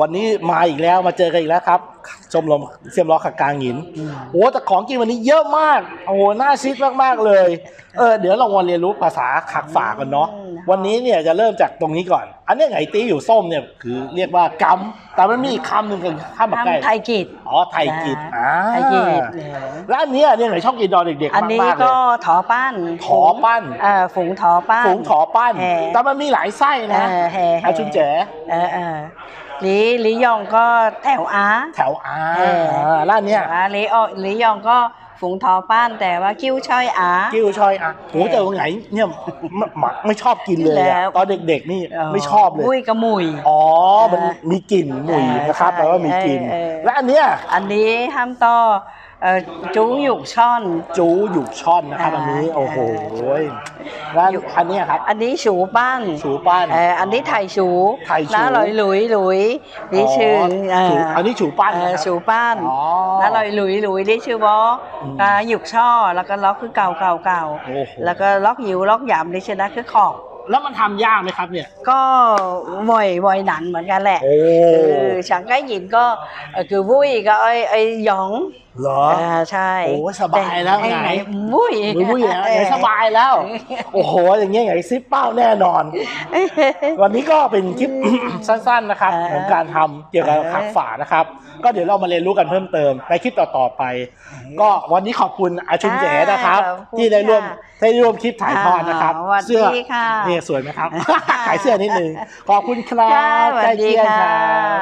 วันนี้มาอีกแล้วมาเจอกันอีกแล้วครับชมรมเสียมล้อขากลางหินโอ้แต่ของกินวันนี้เยอะมากโอ้โหน่าชิดมากๆเลยเออเดี๋ยวเรามาเรียนรู้ภาษาขักฝากันเนาะอืมวันนี้เนี่ยจะเริ่มจากตรงนี้ก่อน อันเนี้ยไงตีอยู่ส้มเนี่ยคือเรียกว่ากำแต่มันมีอีกคำหนึ่งคือข้ามมาใกล้ทำไทยกิจอ๋อไทยกิจอ่าไทยกิจแล้วอันเนี้ยเนี่ยไหนชอบกินตอนเด็กๆอันนี้มากๆเลก็ยถอปั้นถอปั้นเออฝูงถอปั้นฝูงถอปั้นแห่แต่มันมีหลายไส้เอนะอแห่อาชุนแจ๋เออเออ ลีลียองก็แถวอาแถวอาแห่อ่าร้านเนี้ยแต่ว่าลีออลียองก็ฝูงทอปั้นแต่ว่ากิ้วช่อยอากิ้วชอยอะโหแต่ว่าไงเนี่ยไม่ไม่ไม่ชอบกินเลยแล้อะวตอนเด็กๆนี่ไม่ชอบเลยมุ้ยกระมุยอ๋อมันเออมีกลิ่นหมุ่ยเออนะครับใช่แปลว่ามีกลิ่นเออเออและอันเนี้ยอันนี้ห้ามต่อ เอ่อจุ้งหยุกช่อน จูหยุกช่อนนะครับอ่าอันนี้โอ้โหเอแล้วหยุกอันเนี้ยครับ อันนี้ฉูปั้นสูปั้นเอออันนี้ไทยฉูไทยฉูน้าลอยหลุยหลุยนี่ชื่ออ๋อฉูเอันนี้ฉูปั้นเออนะครับฉูปั้นอ๋อน้าลอยหลุยหลุยนี่ชื่อบออืมกาหยุกช่อแล้วก็ล็อกคือเก่าเก่าเก่าโอ้โหแล้วก็ล็อกหิวล็อกหยามนี่ชนะคือขอบแล้วมันทำยากไหมครับเนี่ย ก็บ่อยบ่อยหนันเหมือนกันแหละโอ้เออฉันก็ยินก็เอ่อคือวุ้ยก็ไอ้ไอ้หยองเหรอเออใช่โอ้สบายแล้วต่อ้ไงวุ้ยมือวุ้ยแล้วไงสบายแล้ว โอ้โห อย่างเงี้ยไงซิปเป้าแน่นอน วันนี้ก็เป็นคลิปสั้น ๆนะครับเออของการทำเกี่ยวกับเออขักฝานะครับ ก็เดี๋ยวเรามาเรียนรู้กันเพิ่มเติมในคลิปต่อๆไป ก็วันนี้ขอบคุณอาชุนเจ๋นะครับขอบคุณที่ได้ร่วมค่ะได้ร่วมคลิปถ่ายทอดนะครับอ่าสวัสดีเสื้อค่ะนี่สวยไหมครับขายเสื้อนิดนึงขอบคุณครัค่ะบสวัสดีใกล้เคียงค่ะรับ